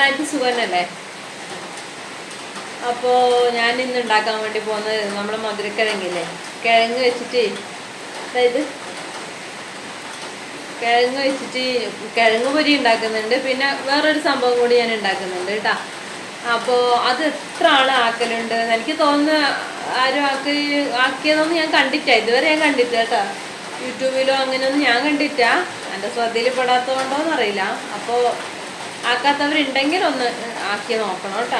എല്ലാവർക്കും സുഖമല്ലേ അപ്പോൾ ഞാൻ ഇന്ന് ഉണ്ടാക്കാൻ വേണ്ടി പോകുന്നത് നമ്മുടെ മധുരക്കിഴങ്ങില്ലേ? കിഴങ്ങ് വെച്ചിട്ട് അതായത് കിഴങ്ങ് വെച്ചിട്ട് കിഴങ്ങ് പൊരി ഉണ്ടാക്കുന്നുണ്ട്. പിന്നെ വേറൊരു സംഭവം കൂടി ഞാൻ ഉണ്ടാക്കുന്നുണ്ട് കേട്ടോ. അപ്പോൾ അത് എത്ര ആൾ ആക്കലുണ്ട്? എനിക്ക് തോന്നുന്ന ആരും ആക്കി ആക്കിയതൊന്നും ഞാൻ കണ്ടിട്ട ഇതുവരെ ഞാൻ കണ്ടിട്ട കേട്ടോ. യൂട്യൂബിലോ അങ്ങനെയൊന്നും ഞാൻ കണ്ടിട്ടാ എന്റെ ശ്രദ്ധയിൽ പെടാത്തതുകൊണ്ടോന്നറിയില്ല അപ്പോൾ ആക്കാത്തവരുണ്ടെങ്കിൽ ഒന്ന് ആക്കി നോക്കണം കേട്ടോ.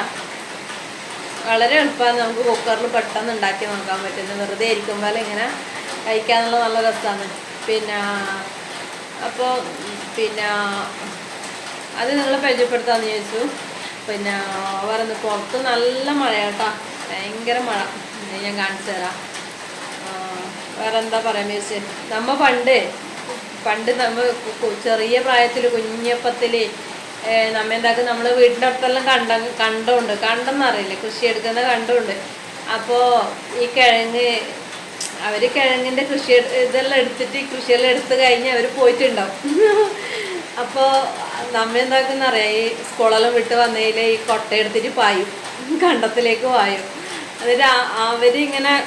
വളരെ എളുപ്പമാണ് നമുക്ക് കുക്കറിൽ പെട്ടെന്ന് ഉണ്ടാക്കി നോക്കാൻ പറ്റുന്നത്. വെറുതെ ഇരിക്കുമ്പോൾ ഇങ്ങനെ കഴിക്കാനുള്ള നല്ല രസമാണ്. പിന്നെ അപ്പോൾ പിന്നെ അത് നിങ്ങൾ പരിചയപ്പെടുത്താമെന്ന് ചോദിച്ചു. പിന്നെ പറയുന്നു പുറത്ത് നല്ല മഴ കേട്ടോ. ഭയങ്കര മഴ. ഞാൻ കാണിച്ചു തരാം. വേറെ എന്താ പറയാൻ ചോദിച്ചു നമ്മ പണ്ട് പണ്ട് നമ്മ കു- കു- ചെറിയ പ്രായത്തിൽ കുഞ്ഞപ്പത്തിൽ നമ്മ എന്താക്കും നമ്മൾ വീടിന്റെ അടുത്തെല്ലാം കണ്ട കണ്ടുണ്ട് കണ്ടെന്നറിയില്ലേ കൃഷി എടുക്കുന്ന കണ്ടുണ്ട്. അപ്പോൾ ഈ കിഴങ്ങ് അവർ കിഴങ്ങിന്റെ കൃഷി ഇതെല്ലാം എടുത്തിട്ട് കൃഷിയെല്ലാം എടുത്തു കഴിഞ്ഞ് അവർ പോയിട്ടുണ്ടാവും. അപ്പോൾ നമ്മ എന്താക്കുന്ന അറിയാം ഈ സ്കൂളെല്ലാം വിട്ട് വന്നതിൽ ഈ കൊട്ട എടുത്തിട്ട് പായും കണ്ടത്തിലേക്ക് പായും. ആ- അവരിങ്ങനെ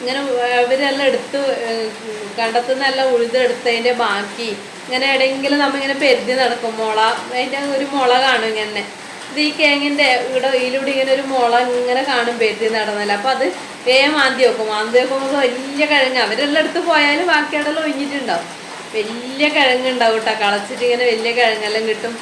ഇങ്ങനെ അവരെല്ലാം എടുത്ത് കണ്ടെത്തുന്നെല്ലാം ഉഴുതെടുത്തതിന്റെ ബാക്കി. ഇങ്ങനെ എവിടെയെങ്കിലും നമ്മ ഇങ്ങനെ പെരുതി നടക്കും. മുള അതിന്റെ ഒരു മുള കാണും ഇങ്ങനെ. ഇത് ഈ കേങ്ങിന്റെ ഇവിടെ ഇതിലൂടെ ഇങ്ങനെ ഒരു മുള ഇങ്ങനെ കാണും പെരുതി നടന്നല്ല അപ്പം അത് വേഗം മാന്തി വെക്കും. മാന്തി വെക്കുമ്പോൾ വലിയ കിഴങ്ങ്. അവരെല്ലാം എടുത്ത് പോയാലും ബാക്കിയോടെല്ലാം ഒഴിഞ്ഞിട്ടുണ്ടാവും. വലിയ കിഴങ്ങ് ഉണ്ടാവും കേട്ടോ. കളച്ചിട്ട് ഇങ്ങനെ വലിയ കിഴങ്ങെല്ലാം കിട്ടും.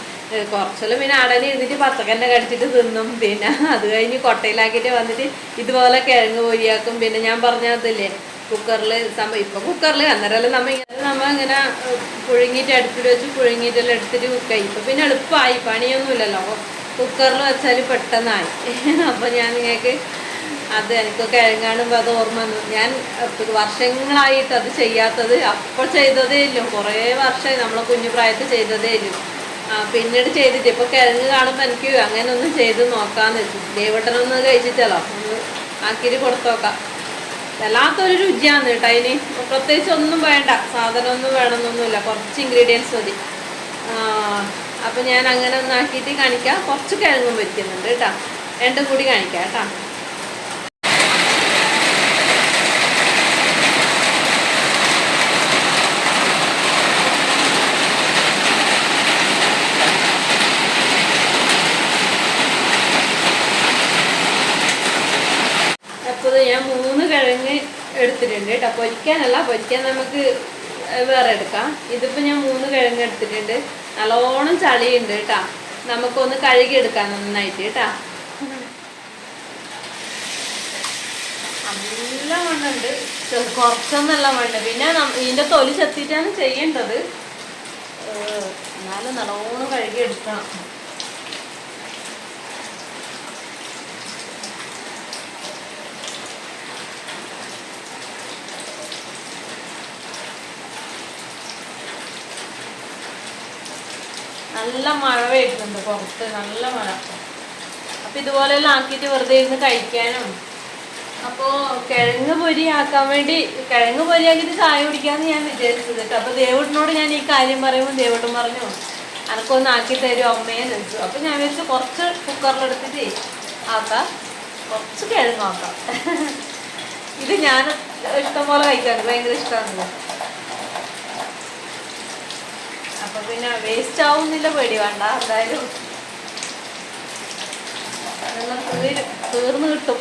കുറച്ചെല്ലാം പിന്നെ അടലി ഇരുന്നിട്ട് പച്ചക്കന്നെ കടിച്ചിട്ട് തിന്നും. പിന്നെ അത് കഴിഞ്ഞ് കൊട്ടയിലാക്കിയിട്ട് വന്നിട്ട് ഇതുപോലെ കിഴങ്ങ് പൊരിയാക്കും. പിന്നെ ഞാൻ പറഞ്ഞതില്ലേ കുക്കറിൽ സംഭവം ഇപ്പം കുക്കറിൽ അന്നേരമെല്ലാം നമ്മൾ ഇങ്ങനെ നമ്മ ഇങ്ങനെ പുഴുങ്ങിയിട്ട് അടുപ്പിൽ വെച്ച് പുഴുങ്ങിയിട്ടെല്ലാം എടുത്തിട്ട് കുക്കായി ഇപ്പം പിന്നെ എളുപ്പമായി പണിയൊന്നുമില്ലല്ലോ. കുക്കറിൽ വെച്ചാൽ പെട്ടെന്നായി. അപ്പോൾ ഞാൻ നിങ്ങൾക്ക് അത് എനിക്ക് കിഴങ്ങാണുമ്പോൾ അത് ഓർമ്മ വന്നു. ഞാൻ വർഷങ്ങളായിട്ട് അത് ചെയ്യാത്തത് അപ്പോൾ ചെയ്തതേ ഇല്ല. കുറേ വർഷമായി നമ്മളെ കുഞ്ഞു പ്രായത്തിൽ ചെയ്തതേ ഇല്ല. പിന്നീട് ചെയ്തിട്ട്. ഇപ്പൊ കിഴങ്ങ് കാണുമ്പോൾ എനിക്ക് അങ്ങനെ ഒന്ന് ചെയ്ത് നോക്കാന്ന് വെച്ചു. ദേവട്ടനൊന്ന് കഴിച്ചിട്ടല്ലോ ഒന്ന് ആക്കിയിട്ട് കൊടുത്തു നോക്കാം. വല്ലാത്തൊരു രുചിയാണ് കേട്ടോ അതിന്. പ്രത്യേകിച്ച് ഒന്നും വേണ്ട. സാധനം ഒന്നും വേണമെന്നൊന്നുമില്ല. കുറച്ച് ഇൻഗ്രീഡിയൻസ് മതി. അപ്പൊ ഞാൻ അങ്ങനെ ഒന്ന് ആക്കിയിട്ട് കാണിക്കാം. കുറച്ച് കിഴങ്ങും വയ്ക്കുന്നുണ്ട് കേട്ടോ. രണ്ടും കൂടി കാണിക്കാം കേട്ടോ അപ്പോൾ ഞാൻ മൂന്ന് കിഴങ്ങ് എടുത്തിട്ടുണ്ട് കേട്ടോ. പൊരിക്കാനല്ല പൊരിക്കാൻ നമുക്ക് വേറെ എടുക്കാം. ഇതിപ്പോൾ ഞാൻ മൂന്ന് കിഴങ്ങ് എടുത്തിട്ടുണ്ട്. നല്ലോണം ചളിയുണ്ട് കേട്ടോ. നമുക്കൊന്ന് കഴുകി എടുക്കാം നന്നായിട്ട് കേട്ടോ. നല്ല മണ്ണുണ്ട്. കുറച്ചൊന്നല്ല മണ്ണ്. പിന്നെ ഇതിന്റെ തൊലി ചെത്തിയിട്ടാണ് ചെയ്യേണ്ടത്. എന്നാലും നല്ലോണം കഴുകി നല്ല മഴ വരുന്നുണ്ട് പുറത്ത് നല്ല മഴ. അപ്പൊ ഇതുപോലെല്ലാം ആക്കിയിട്ട് വെറുതെ ഇരുന്ന് കഴിക്കാനും. അപ്പോ കിഴങ്ങ് പൊരി ആക്കാൻ വേണ്ടി കിഴങ്ങ് പൊരിയാക്കിയിട്ട് ചായ കുടിക്കാന്ന് ഞാൻ വിചാരിച്ചത് കേട്ടോ. അപ്പൊ ദേവട്ടിനോട് ഞാൻ ഈ കാര്യം പറയുമ്പോൾ ദേവട്ടൻ പറഞ്ഞു അനക്കൊന്ന് ആക്കി തരും അമ്മയെ വെച്ചു അപ്പൊ ഞാൻ വിചാരിച്ചു കുറച്ച് കുക്കറിലെടുത്തിട്ട് ആക്കാം. കുറച്ച് കിഴങ്ങ് ആക്കാം. ഇത് ഞാൻ ഇഷ്ടം പോലെ കഴിക്കാറുണ്ട് ഭയങ്കര ഇഷ്ടമാണല്ലോ അപ്പൊ പിന്നെ വേസ്റ്റ് ആവുന്നില്ല പേടി വേണ്ട. എന്തായാലും തീർന്നു കിട്ടും.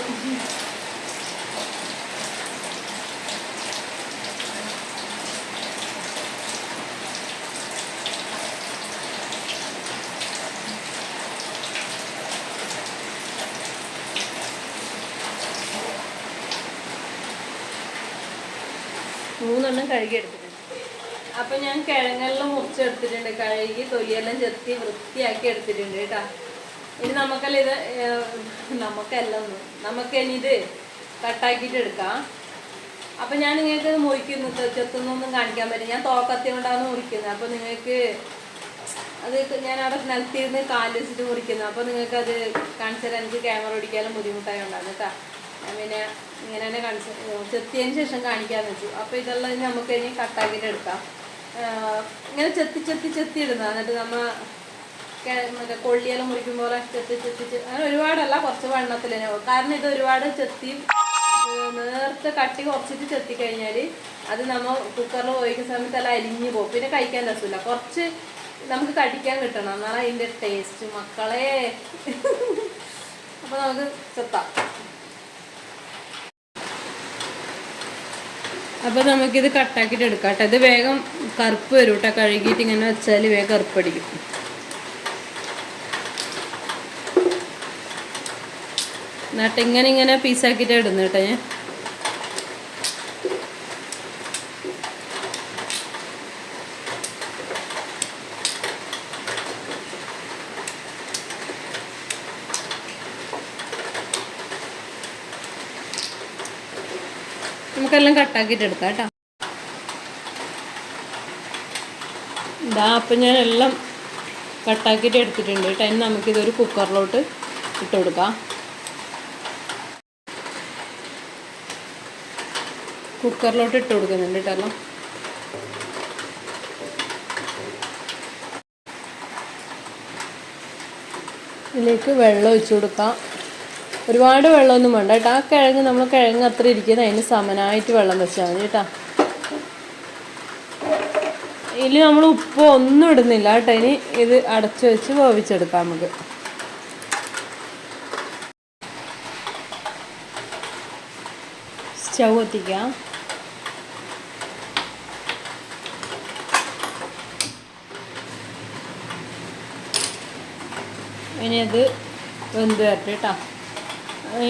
മൂന്നെണ്ണം കഴുകി എടുത്തിട്ടുണ്ട് അപ്പൊ ഞാൻ കിഴങ്ങെല്ലാം മുറിച്ചെടുത്തിട്ടുണ്ട് കഴുകി തൊലിയെല്ലാം ചെത്തി വൃത്തിയാക്കി എടുത്തിട്ടുണ്ട് കേട്ടാ. ഇനി നമുക്കല്ല ഇത് നമുക്കല്ല ഒന്നും നമുക്ക് ഇനി ഇത് കട്ടാക്കിയിട്ട് എടുക്കാം. അപ്പൊ ഞാൻ നിങ്ങൾക്ക് മുറിക്കുന്നു ചെത്തുന്നൊന്നും കാണിക്കാൻ പറ്റും ഞാൻ തോക്കത്തി കൊണ്ടാണ് മുറിക്കുന്നത്. അപ്പൊ നിങ്ങൾക്ക് അത് ഞാൻ അവിടെ നിലത്തിരുന്ന് കാൽ വെച്ചിട്ട് മുറിക്കുന്നത് അപ്പൊ നിങ്ങൾക്ക് അത് കാണിച്ചാൽ എനിക്ക് ക്യാമറ ഓടിക്കാനും ബുദ്ധിമുട്ടായോണ്ടാണ് കേട്ടാ. ഞാൻ പിന്നെ ഇങ്ങനെ തന്നെ കാണിച്ചു ചെത്തിയതിന് ശേഷം കാണിക്കാന്ന് വെച്ചു. അപ്പൊ ഇതെല്ലാം നമുക്ക് ഇനി കട്ടാക്കിയിട്ട് എടുക്കാം. ഇങ്ങനെ ചെത്തി ചെത്തി ചെത്തി ഇടുന്ന എന്നിട്ട് നമ്മൾ മറ്റേ കൊള്ളിയെല്ലാം മുറിക്കും പോലെ ചെത്തി ചെത്തി അങ്ങനെ ഒരുപാടല്ല കുറച്ച് വണ്ണത്തിൽ തന്നെ. കാരണം ഇത് ഒരുപാട് ചെത്തി നേർത്ത് കട്ടി കുറച്ചിട്ട് ചെത്തി കഴിഞ്ഞാൽ അത് നമ്മൾ കുക്കറിൽ ഉപയോഗിക്കുന്ന സമയത്ത് എല്ലാം അലിഞ്ഞു പോകും. പിന്നെ കഴിക്കാൻ രസമില്ല. കുറച്ച് നമുക്ക് കടിക്കാൻ കിട്ടണം. എന്നാണ് അതിന്റെ ടേസ്റ്റ് മക്കളെ. അപ്പോൾ നമുക്ക് ചെത്താം. അപ്പോൾ നമുക്കിത് കട്ടാക്കിയിട്ട് എടുക്കാം കേട്ടോ. ഇത് വേഗം കറുപ്പ് വരും കേട്ടോ. കഴുകിയിട്ട് ഇങ്ങനെ വെച്ചാൽ വേഗം കറുപ്പടിക്കും. എന്നിട്ട് ഇങ്ങനെ ഇങ്ങനെ പീസാക്കിയിട്ട് ഇടുന്നു കേട്ടോ ഞാൻ. നമുക്കെല്ലാം കട്ടാക്കിയിട്ട് എടുക്കാം കേട്ടോ. ഇതാ അപ്പം ഞാൻ എല്ലാം കട്ടാക്കിയിട്ട് എടുത്തിട്ടുണ്ട് കേട്ടോ. ഇനി നമുക്കിതൊരു കുക്കറിലോട്ട് ഇട്ട് കൊടുക്കാം. കുക്കറിലോട്ട് ഇട്ട് കൊടുക്കുന്നുണ്ട് കേട്ടോ ഇതിലേക്ക് വെള്ളം ഒഴിച്ചു കൊടുക്കാം. ഒരുപാട് വെള്ളമൊന്നും വേണ്ട കേട്ടോ. ആ കിഴങ്ങ് നമ്മൾ കിഴങ്ങ് അത്ര ഇരിക്കുന്നത് അതിന് സമനായിട്ട് വെള്ളം വെച്ചാൽ മതി കേട്ടോ. ഇതിൽ നമ്മൾ ഉപ്പ് ഒന്നും ഇടുന്നില്ല കേട്ടോ. ഇനി ഇത് അടച്ചു വെച്ച് വേവിച്ചെടുക്കാം നമുക്ക്. സ്റ്റൗ കത്തിക്കാം ഇനി അത് വെന്ത് വരട്ടെ കേട്ടോ.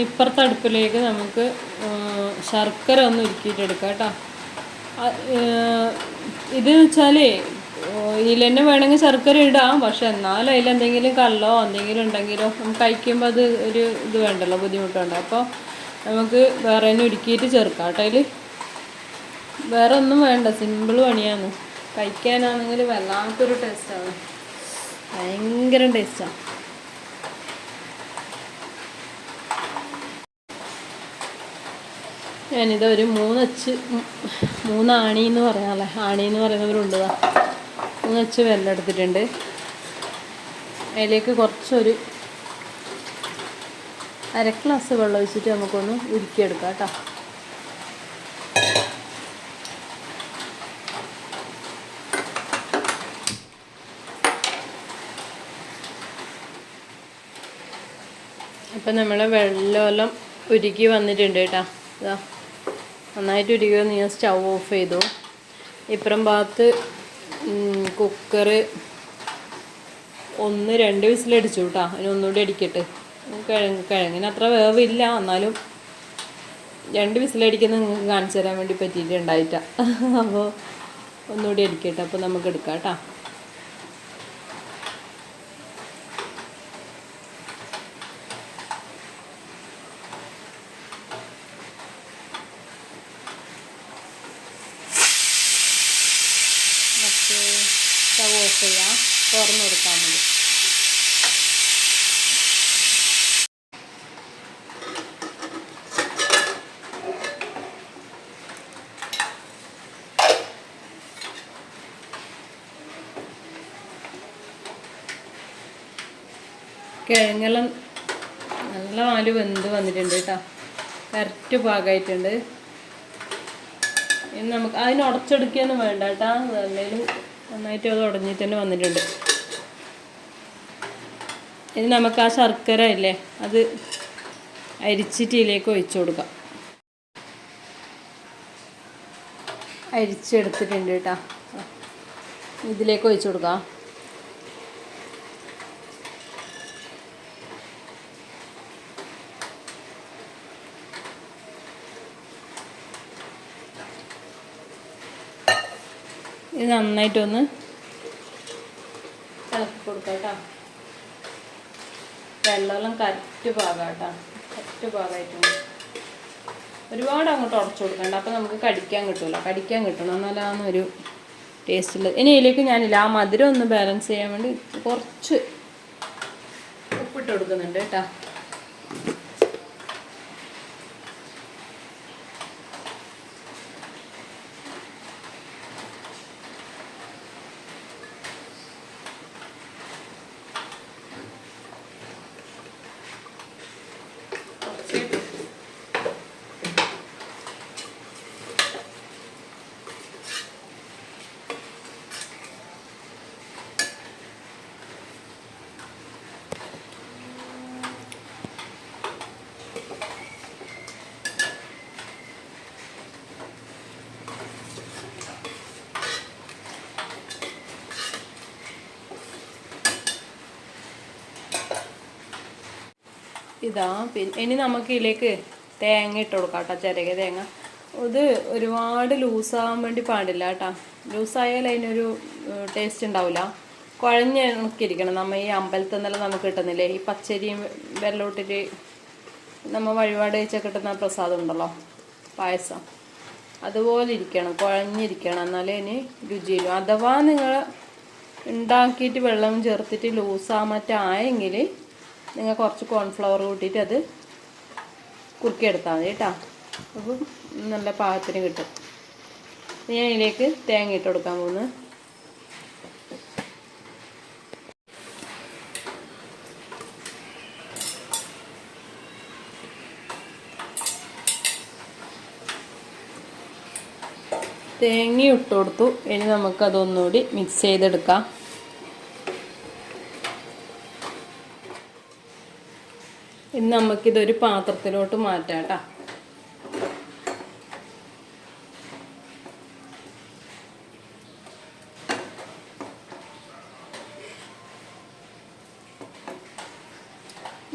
ഇപ്പുറത്തെ അടുപ്പിലേക്ക് നമുക്ക് ശർക്കര ഒന്ന് ഉരുക്കിയിട്ടെടുക്കാം കേട്ടോ. ഇത് വെച്ചാലേ ഇതിൽ തന്നെ വേണമെങ്കിൽ ശർക്കര ഇടാം. പക്ഷെ എന്നാലും അതിലെന്തെങ്കിലും കള്ളോ എന്തെങ്കിലും ഉണ്ടെങ്കിലോ നമുക്ക് കഴിക്കുമ്പോൾ അത് ഒരു ഇത് വേണ്ടല്ലോ ബുദ്ധിമുട്ടുണ്ട്? അപ്പോൾ നമുക്ക് വേറെ തന്നെ ഉരുക്കിയിട്ട് ചേർക്കാം കേട്ടോ അതിൽ വേറെ ഒന്നും വേണ്ട സിമ്പിൾ പണിയാണ്. കഴിക്കാനാണെങ്കിൽ വല്ലാത്തൊരു ടേസ്റ്റാണ് ഭയങ്കര ടേസ്റ്റാണ് ഞാനിത് ഒരു മൂന്നച്ച് മൂന്നാണി എന്ന് പറയാനല്ലേ? ആണി എന്ന് പറയുന്നവരുണ്ട്. മൂന്നച്ച് വെല്ലം എടുത്തിട്ടുണ്ട്. അതിലേക്ക് കുറച്ചൊരു അര ഗ്ലാസ് വെള്ളം ഒഴിച്ചിട്ട് നമുക്കൊന്ന് ഉരുക്കിയെടുക്കാം കേട്ടോ. അപ്പം നമ്മളെ വെള്ളമെല്ലാം ഉരുക്കി വന്നിട്ടുണ്ട് കേട്ടോ. ഇതാ നന്നായിട്ട് ഉരുക്കി വന്ന് ഞാൻ സ്റ്റൗ ഓഫ് ചെയ്തു. ഇപ്പുറം ഭാഗത്ത് കുക്കർ ഒന്ന് രണ്ട് വിസിലടിച്ചു കേട്ടോ അതിന് ഒന്നുകൂടി അടിക്കട്ടെ. കിഴങ്ങ് കിഴങ്ങിന് അത്ര വേവില്ല. എന്നാലും രണ്ട് വിസിലടിക്കുന്ന നിങ്ങൾക്ക് കാണിച്ചു തരാൻ വേണ്ടി പറ്റിയിട്ടുണ്ടായിട്ടാണ് അപ്പോൾ ഒന്നുകൂടി അടിക്കട്ടെ. അപ്പോൾ നമുക്ക് എടുക്കാം കേട്ടോ മറ്റേ സ്റ്റൗ ഓഫ് ചെയ്യാം തുറന്നു കൊടുക്കാൻ മതി കിഴങ്ങെല്ലാം നല്ല നാല് വെന്ത് വന്നിട്ടുണ്ട് കേട്ടോ. കറക്റ്റ് പാകമായിട്ടുണ്ട് ഇനി നമുക്ക് അതിന് ഉടച്ചെടുക്കുകയൊന്നും വേണ്ട കേട്ടാ. നല്ലേലും നന്നായിട്ട് അത് ഉടഞ്ഞിട്ട് തന്നെ വന്നിട്ടുണ്ട്. ഇനി നമുക്ക് ആ ശർക്കര ഇല്ലേ അത് അരിച്ചിട്ട് ഇതിലേക്ക് ഒഴിച്ചു കൊടുക്കാം. അരിച്ചെടുത്തിട്ടുണ്ട് കേട്ടോ. ഇതിലേക്ക് ഒഴിച്ചു കൊടുക്കാം. ഇത് നന്നായിട്ടൊന്ന് ഇളക്കി കൊടുക്കാം വെള്ളമെല്ലാം കറക്റ്റ് പാകാം കേട്ടോ. കറക്റ്റ് പാകമായിട്ടുണ്ട് ഒരുപാട് അങ്ങോട്ട് ഉടച്ചു കൊടുക്കണ്ട. അപ്പോൾ നമുക്ക് കടിക്കാൻ കിട്ടില്ല കടിക്കാൻ കിട്ടണം. എന്നാലാണ് ഒരു ടേസ്റ്റ് ഉള്ളത്. ഇനി ഇതിലേക്ക് ഞാനില്ല. ആ മധുരം ഒന്ന് ബാലൻസ് ചെയ്യാൻ വേണ്ടി കുറച്ച് ഉപ്പിട്ട് കൊടുക്കുന്നുണ്ട് കേട്ടോ. ഇതാ പിന്നെ ഇനി നമുക്ക് ഇതിലേക്ക് തേങ്ങ ഇട്ട് കൊടുക്കാം കേട്ടോ ചിരക തേങ്ങ. ഇത് ഒരുപാട് ലൂസാകാൻ വേണ്ടി പാടില്ല കേട്ടോ. ലൂസായാൽ അതിനൊരു ടേസ്റ്റ് ഉണ്ടാവില്ല കുഴഞ്ഞിരിക്കണം നമ്മൾ ഈ അമ്പലത്തിൽ നിന്നെല്ലാം നമുക്ക് കിട്ടുന്നില്ലേ? ഈ പച്ചരിയും വെള്ളമിട്ടിട്ട് നമ്മൾ വഴിപാട് വെച്ചാൽ കിട്ടുന്ന പ്രസാദം ഉണ്ടല്ലോ പായസം. അതുപോലെ ഇരിക്കണം കുഴഞ്ഞിരിക്കണം. എന്നാലേ ഇനി രുചിയിലും അഥവാ നിങ്ങൾ ഉണ്ടാക്കിയിട്ട് വെള്ളം ചേർത്തിട്ട് ലൂസാ മറ്റായെങ്കിൽ നിങ്ങൾ കുറച്ച് കോൺഫ്ലവർ കൂട്ടിയിട്ട് അത് കുറുക്കിയെടുത്താൽ മതി കേട്ടോ. അപ്പം നല്ല പാകത്തിന് കിട്ടും. ഞാൻ ഇതിലേക്ക് തേങ്ങ ഇട്ട് കൊടുക്കാൻ പോകുന്നു. തേങ്ങ ഇട്ട് കൊടുത്തു. ഇനി നമുക്കതൊന്നുകൂടി മിക്സ് ചെയ്തെടുക്കാം. ഇനി നമുക്കിതൊരു പാത്രത്തിലോട്ട് മാറ്റാം കേട്ടോ.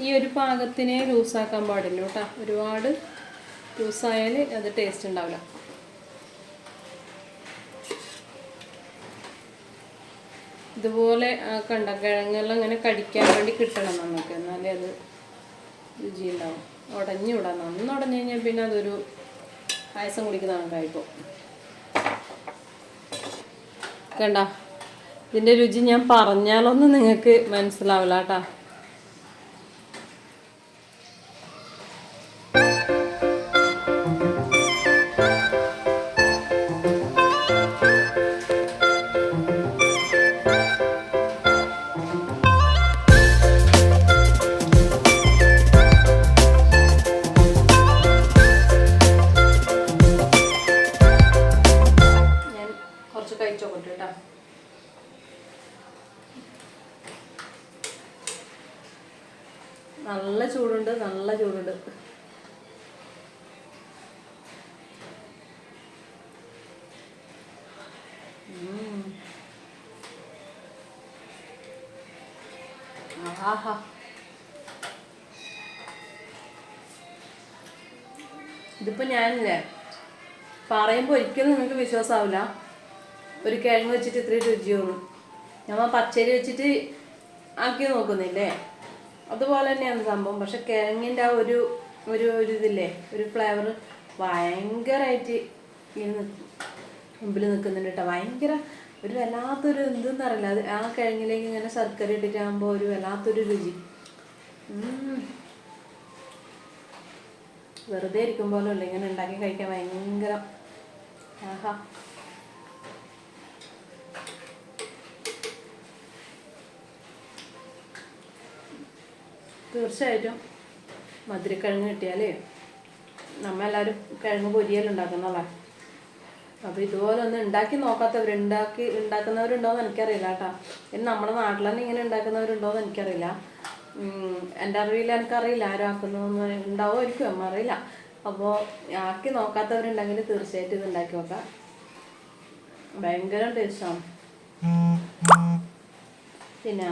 ഈ ഒരു പാകത്തിനെ ലൂസാക്കാൻ പാടില്ല കേട്ടോ. ഒരുപാട് ലൂസായാൽ അത് ടേസ്റ്റ് ഉണ്ടാവില്ല. ഇതുപോലെ കണ്ട കിഴങ്ങെല്ലാം ഇങ്ങനെ കടിക്കാൻ വേണ്ടി കിട്ടണം നമുക്ക്. എന്നാലേ അത് രുചി ഉണ്ടാവും ഉടഞ്ഞുവിടാം. നന്ന് ഉടഞ്ഞു കഴിഞ്ഞാൽ പിന്നെ അതൊരു പായസം കുടിക്കുന്ന കണക്കായിപ്പോൾ കണ്ട? ഇതിന്റെ രുചി ഞാൻ പറഞ്ഞാലൊന്നും നിങ്ങൾക്ക് മനസ്സിലാവില്ല കേട്ടാ വിശ്വാസമാവില്ല ഒരു കിഴങ്ങ് വെച്ചിട്ട് ഇത്രയും രുചി തോന്നും നമ്മൾ പച്ചരി വെച്ചിട്ട് ആക്കി നോക്കുന്നില്ലേ? അതുപോലെ തന്നെയാണ് സംഭവം. പക്ഷെ കിഴങ്ങിന്റെ ആ ഒരു ഒരു ഒരു ഇതില്ലേ ഒരു ഫ്ലേവർ ഭയങ്കരമായിട്ട് ഇങ്ങനെ മുമ്പിൽ നിൽക്കുന്നുണ്ട് കേട്ടോ. ഭയങ്കര ഒരു വല്ലാത്തൊരു എന്തെന്ന് അറിയില്ല. അത് ആ കിഴങ്ങിലേക്ക് ഇങ്ങനെ ശർക്കര ഇട്ടിട്ടാകുമ്പോൾ ഒരു വല്ലാത്തൊരു രുചി. വെറുതെ ഇരിക്കുമ്പോഴല്ലോ അല്ലേ ഇങ്ങനെ ഉണ്ടാക്കി കഴിക്കാൻ ഭയങ്കര ആഹാ. തീർച്ചയായിട്ടും മധുരക്കിഴങ്ങ് കിട്ടിയാലേ നമ്മളെല്ലാവരും കിഴങ്ങ് പൊരിയൽ ഉണ്ടാക്കുന്നതാണ് അപ്പോൾ ഇതുപോലെ ഒന്ന് ഉണ്ടാക്കി നോക്കാത്തവർ ഉണ്ടാക്കി ഉണ്ടാക്കുന്നവരുണ്ടോയെന്ന് എനിക്കറിയില്ല കേട്ടോ. ഇനി നമ്മുടെ നാട്ടിൽ തന്നെ ഇങ്ങനെ ഉണ്ടാക്കുന്നവരുണ്ടോയെന്ന് എനിക്കറിയില്ല. എന്റെ അറിവിൽ എനിക്കറിയില്ല ആരും ആക്കുന്നതെന്ന് ഉണ്ടാവുമായിരിക്കും അറിയില്ല. അപ്പോൾ ആക്കി നോക്കാത്തവരുണ്ടെങ്കിൽ തീർച്ചയായിട്ടും ഇത് ഉണ്ടാക്കി നോക്കാം. ഭയങ്കര ടേസ്റ്റാണ് പിന്നെ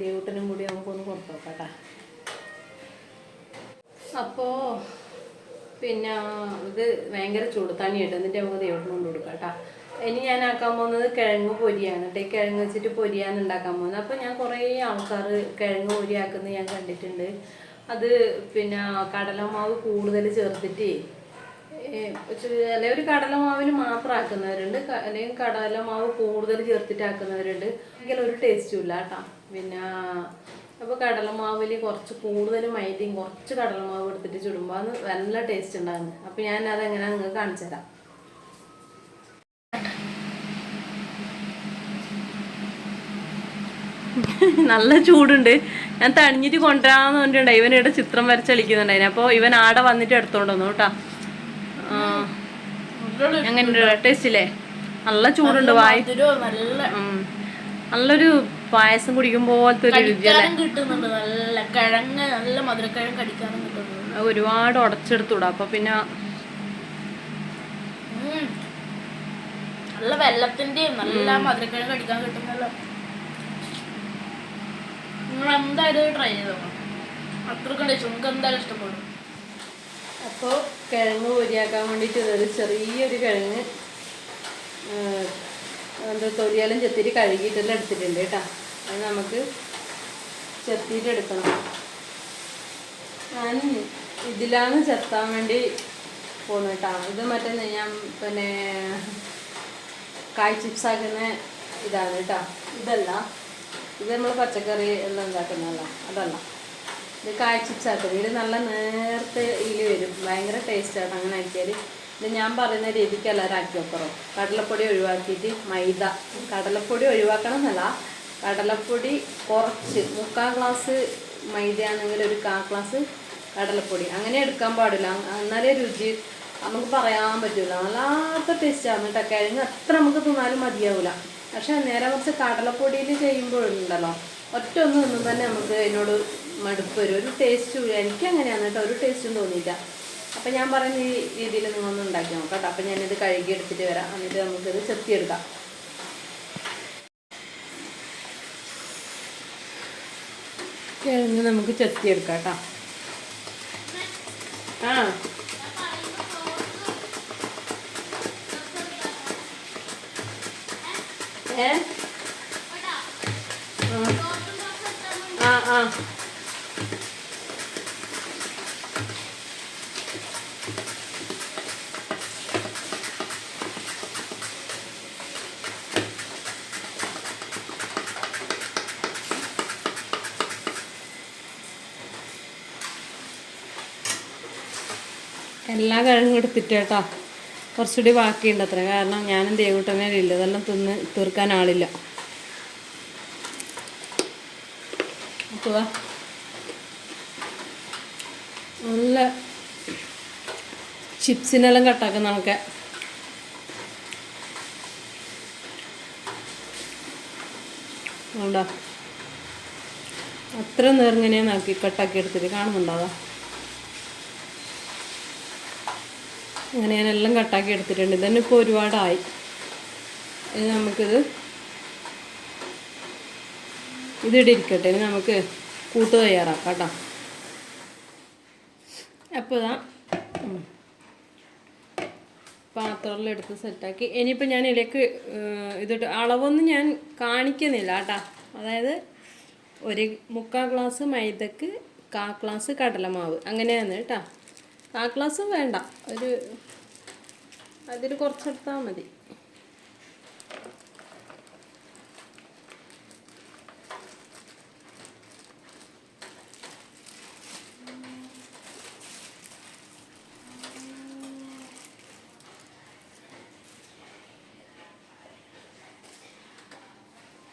ദേവൂട്ടനും കൂടി നമുക്കൊന്ന് കൊടുത്തു നോക്കാട്ടാ അപ്പോൾ പിന്നെ ഇത് ഭയങ്കര ചൂട് തണിയിട്ട് എന്നിട്ട് നമുക്ക് ദേവൂട്ടനും കൊണ്ട് കൊടുക്കാം കേട്ടോ ഇനി ഞാൻ ആക്കാൻ പോകുന്നത് കിഴങ്ങ് പൊരിയാണ് കേട്ടോ കിഴങ്ങ് വെച്ചിട്ട് പൊരിയാണ് ഉണ്ടാക്കാൻ പോകുന്നത്. അപ്പോൾ ഞാൻ കുറേ ആൾക്കാർ കിഴങ്ങ് പൊരിയാക്കുന്നത് ഞാൻ കണ്ടിട്ടുണ്ട്. അത് പിന്നെ കടലമാവ് കൂടുതൽ ചേർത്തിട്ട് ഒരു കടലമാവിന് മാത്രം ആക്കുന്നവരുണ്ട്. അല്ലെങ്കിൽ കടലമാവ് കൂടുതൽ ചേർത്തിട്ട് ആക്കുന്നവരുണ്ട്. എങ്കിലും ഒരു ടേസ്റ്റും ഇല്ല കേട്ടോ. പിന്നെ അപ്പോൾ കടലമാവിൽ കുറച്ച് കൂടുതൽ മൈദയും കുറച്ച് കടലമാവ് എടുത്തിട്ട് ചുടുമ്പോൾ അത് നല്ല ടേസ്റ്റ് ഉണ്ടാകുന്നു അപ്പോൾ ഞാൻ അതെങ്ങനെ നിങ്ങൾക്ക് കാണിച്ചു തരാം. നല്ല ചൂടുണ്ട്. ഞാൻ തണിഞ്ഞിട്ട് കൊണ്ടുവരാന്ന് പറഞ്ഞിട്ടുണ്ട്. ഇവൻ ഇവിടെ ചിത്രം വരച്ച് കളിക്കുന്നുണ്ടായിരുന്നു അപ്പോൾ ഇവൻ ആടെ വന്നിട്ട് എടുത്തോണ്ട് വന്നു കേട്ടോ. അങ്ങനെ ടേസ്റ്റ് ഇല്ലേ? നല്ല ചൂടുണ്ട് വായി. നല്ലൊരു പായസം കുടിക്കും പോലത്തെ ഒരു ഒരുപാട് ഉടച്ചെടുത്തൂടാ. അപ്പൊ പിന്നെ. നല്ല വെള്ളത്തിന്റെയും നല്ല മധുരക്കിഴങ്ങ് കടിക്കാൻ കിട്ടുന്നല്ലോ. അപ്പോൾ കിഴങ്ങ് പൊരിയാക്കാൻ വേണ്ടിയിട്ട് ഒരു ചെറിയൊരു കിഴങ്ങ് എന്താ തൊലിയാലും ചെത്തിരി കഴുകിയിട്ടെല്ലാം എടുത്തിട്ടുണ്ട് കേട്ടോ. അത് നമുക്ക് ചെത്തിയിട്ട് എടുക്കണം. ഞാൻ ഇതിലാണ് ചെത്താൻ വേണ്ടി പോകുന്നത് കേട്ടോ. ഇത് മറ്റേ ഞാൻ പിന്നെ കായ് ചിപ്സ് ആക്കുന്ന ഇതാണ് കേട്ടോ. ഇതല്ല. ഇത് നമ്മൾ പച്ചക്കറി എല്ലാം ഉണ്ടാക്കുന്നതല്ല അതല്ല. ഇത് കാഴ്ചച്ചാക്കും ഇത് നല്ല നേരത്തെ ഇതിൽ വരും. ഭയങ്കര ടേസ്റ്റാണ് അങ്ങനെ ആക്കിയാൽ ഇത് ഞാൻ പറയുന്ന രീതിക്ക് എല്ലാവരും ആക്കി വെക്കണം. കടലപ്പൊടി ഒഴിവാക്കിയിട്ട് മൈദ. കടലപ്പൊടി ഒഴിവാക്കണം എന്നല്ല. കടലപ്പൊടി കുറച്ച് മുക്കാൽ ഗ്ലാസ് മൈദയാണെങ്കിൽ ഒരു കാ ഗ്ലാസ് കടലപ്പൊടി. അങ്ങനെ എടുക്കാൻ പാടില്ല. എന്നാലേ രുചി നമുക്ക് പറയാൻ പറ്റില്ല വല്ലാത്ത ടേസ്റ്റാണ് കേട്ടോ. കിഴങ്ങ് അത്ര നമുക്ക് തിന്നാലും മതിയാവില്ല പക്ഷെ നേരെ കുറച്ച് കടലപ്പൊടിയിൽ ചെയ്യുമ്പോഴുണ്ടല്ലോ. ഒറ്റ ഒന്ന് ഒന്നും തന്നെ നമുക്ക് അതിനോട് മടുപ്പ് വരും. ഒരു ടേസ്റ്റും എനിക്ക് അങ്ങനെയാണ് കേട്ടോ. ഒരു ടേസ്റ്റും തോന്നിയില്ല. അപ്പം ഞാൻ പറയുന്ന ഈ രീതിയിൽ നിങ്ങളൊന്ന് ഉണ്ടാക്കി നോക്കാം കേട്ടോ. അപ്പം ഞാനിത് കഴുകി എടുത്തിട്ട് വരാം. എന്നിട്ട് നമുക്കിത് ചെത്തിയെടുക്കാം. കിഴങ്ങ് നമുക്ക് ചെത്തിയെടുക്കാം കേട്ടോ. ആ. ഏ? ആ ആ എല്ലാ കിഴങ്ങും കേട്ടോ. കുറച്ചുകൂടി ബാക്കിയുണ്ട് അത്ര കാരണം ഞാനും ദേവൂട്ടനെ ഇല്ല. ഇതെല്ലാം തിന്ന് തീർക്കാൻ ആളില്ല. നല്ല ചിപ്സിനെല്ലാം നമുക്ക് ഉണ്ടോ? അത്ര നേർങ്ങനെയാക്കി കട്ടാക്കി എടുത്തിട്ട് കാണുന്നുണ്ടോ? അങ്ങനെ ഞാനെല്ലാം കട്ടാക്കി എടുത്തിട്ടുണ്ട്. ഇതന്നെ ഇപ്പോൾ ഒരുപാടായി. ഇനി നമുക്കിത് ഇതിടിയിരിക്കട്ടെ ഇനി നമുക്ക് കൂട്ട് തയ്യാറാക്കാം കേട്ടോ. അപ്പോൾ ഇതാ. പാത്രത്തിലെടുത്ത് സെറ്റാക്കി ഇനിയിപ്പോൾ ഞാൻ ഏഹ്, ഇതിട്ട് അളവൊന്നും ഞാൻ കാണിക്കുന്നില്ല കേട്ടോ. അതായത് ഒരു മുക്കാൽ ഗ്ലാസ് മൈദക്ക് കാ ഗ്ലാസ് കടലമാവ്. അങ്ങനെയാണ് കേട്ടോ. ഗ്ലാസ് വേണ്ട. ഒരു അതിൽ കുറച്ചെടുത്താൽ മതി.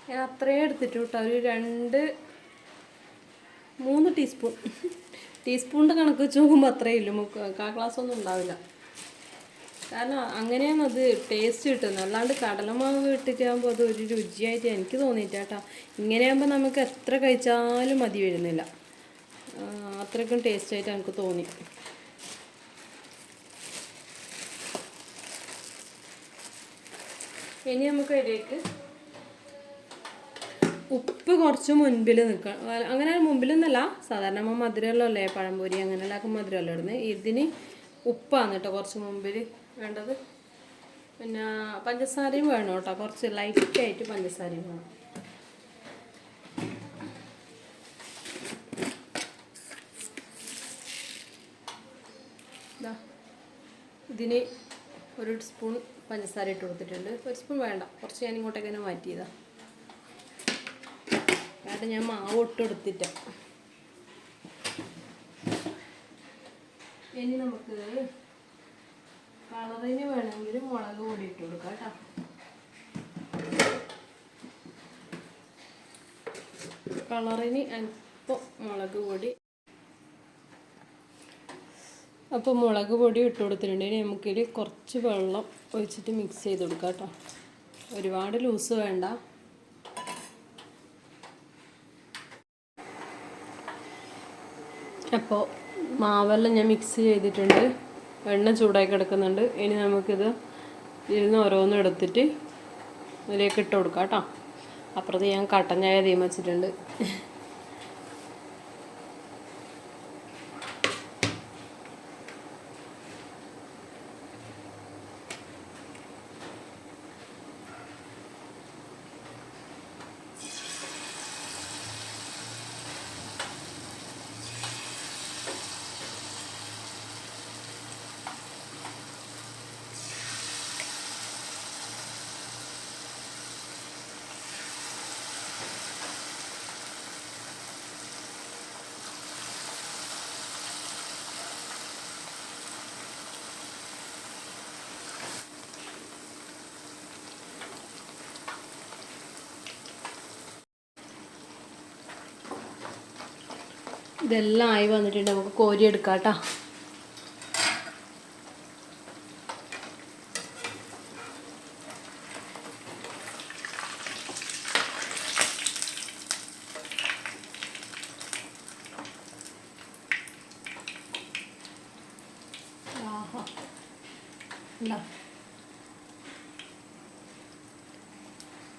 ഞാൻ അത്രയും എടുത്തിട്ട് കേട്ടോ ഒരു രണ്ട് മൂന്ന് ടീസ്പൂൺ. ടീസ്പൂണിന്റെ കണക്ക് വെച്ച് നോക്കുമ്പോൾ അത്രയേ ഇല്ല മുക്കാ ഗ്ലാസ്സൊന്നും ഉണ്ടാവില്ല. കാരണം അങ്ങനെയാണ് അത് ടേസ്റ്റ് കിട്ടുന്നത്. അല്ലാണ്ട് കടലമാവ് ഇട്ടിട്ടാകുമ്പോൾ അത് ഒരു രുചിയായിട്ട് എനിക്ക് തോന്നിയില്ല കേട്ടോ. ഇങ്ങനെയാകുമ്പോൾ നമുക്ക് എത്ര കഴിച്ചാലും മതി വരുന്നില്ല. അത്രയ്ക്കും ടേസ്റ്റായിട്ട് എനിക്ക് തോന്നി. ഇനി നമുക്ക് അതിലേക്ക് ഉപ്പ് കുറച്ച് മുൻപിൽ നിൽക്കണം അങ്ങനെ മുമ്പിൽ നിന്നല്ല സാധാരണ നമ്മൾ മധുരമല്ലോ അല്ലേ പഴംപൊരി അങ്ങനെയുള്ള മധുരമല്ലോ ഇടുന്നത് ഇതിന് ഉപ്പാണ് കേട്ടോ കുറച്ച് മുമ്പിൽ വേണ്ടത്. പിന്നെ പഞ്ചസാരയും വേണം കേട്ടോ. കുറച്ച് ലൈറ്റായിട്ട് പഞ്ചസാരയും വേണം. ഇതിന് ഒരു സ്പൂൺ പഞ്ചസാര ഇട്ട് കൊടുത്തിട്ടുണ്ട്. ഒരു സ്പൂൺ വേണ്ട. കുറച്ച് ഞാൻ ഇങ്ങോട്ടേക്ക് തന്നെ മാറ്റിയതാണ് കാരണം ഞാൻ മാവ് ഒട്ടും എടുത്തിട്ട ഇനി നമുക്ക് കളറിന് വേണമെങ്കിൽ മുളക് പൊടി ഇട്ട് കൊടുക്കാം കേട്ടോ. കളറിന് അല്പം മുളക് പൊടി. അപ്പോൾ മുളക് പൊടി ഇട്ട് കൊടുത്തിട്ടുണ്ട്. ഇനി നമുക്കിതിൽ കുറച്ച് വെള്ളം ഒഴിച്ചിട്ട് മിക്സ് ചെയ്ത് കൊടുക്കാം കേട്ടോ. ഒരുപാട് ലൂസ് വേണ്ട. അപ്പോൾ മാവെല്ലാം ഞാൻ മിക്സ് ചെയ്തിട്ടുണ്ട്. എണ്ണ ചൂടായി കിടക്കുന്നുണ്ട്. ഇനി നമുക്കിത് ഇരുന്ന് ഓരോന്നും എടുത്തിട്ട് ഇതിലേക്ക് ഇട്ട് കൊടുക്കാം കേട്ടോ. അപ്പുറത്ത് ഞാൻ കട്ടൻ ചായ തീം ഇതെല്ലാം ആയി വന്നിട്ടുണ്ട്. നമുക്ക് കോരി എടുക്കാം കേട്ടോ?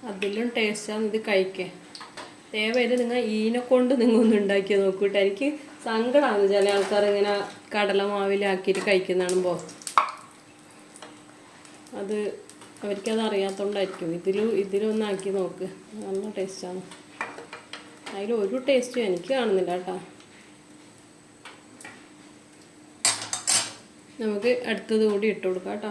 അതിലും ടേസ്റ്റാണ് ഇത് കഴിക്കാൻ ദയവായിട്ട് നിങ്ങൾ ഈനെ കൊണ്ട് നിങ്ങൾ ഒന്ന് ഉണ്ടാക്കി നോക്കൂട്ടോ എനിക്ക് സങ്കടമാണ് ചില ആൾക്കാർ ഇങ്ങനെ കടല മാവിലാക്കിയിട്ട് കഴിക്കുന്നതാണുമ്പോൾ അത് അവർക്കത് അറിയാത്തോണ്ടായിരിക്കും. ഇതിലും ഇതിലൊന്നാക്കി നോക്ക്. നല്ല ടേസ്റ്റാണ് അതിൽ ഒരു ടേസ്റ്റും എനിക്ക് കാണുന്നില്ല കേട്ടോ നമുക്ക് അടുത്തത് കൂടി ഇട്ട് കൊടുക്കാം കേട്ടോ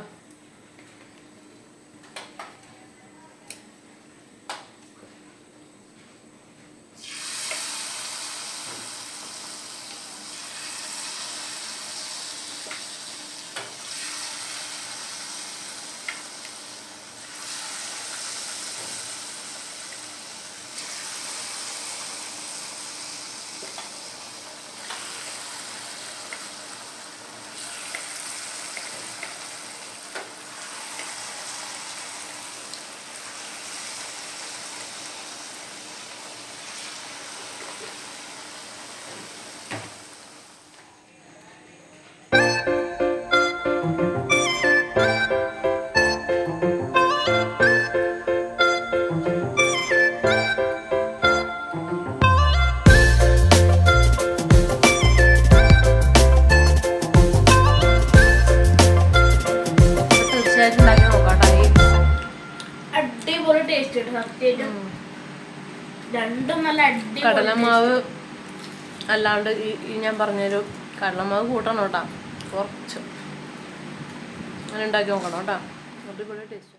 അല്ലാണ്ട് ഈ ഞാൻ പറഞ്ഞൊരു കടലമാവ് കൂട്ടണം കേട്ടോ. കുറച്ച്. അങ്ങനെ ഉണ്ടാക്കി നോക്കണം കേട്ടോ. അടിപൊളി ടേസ്റ്റ്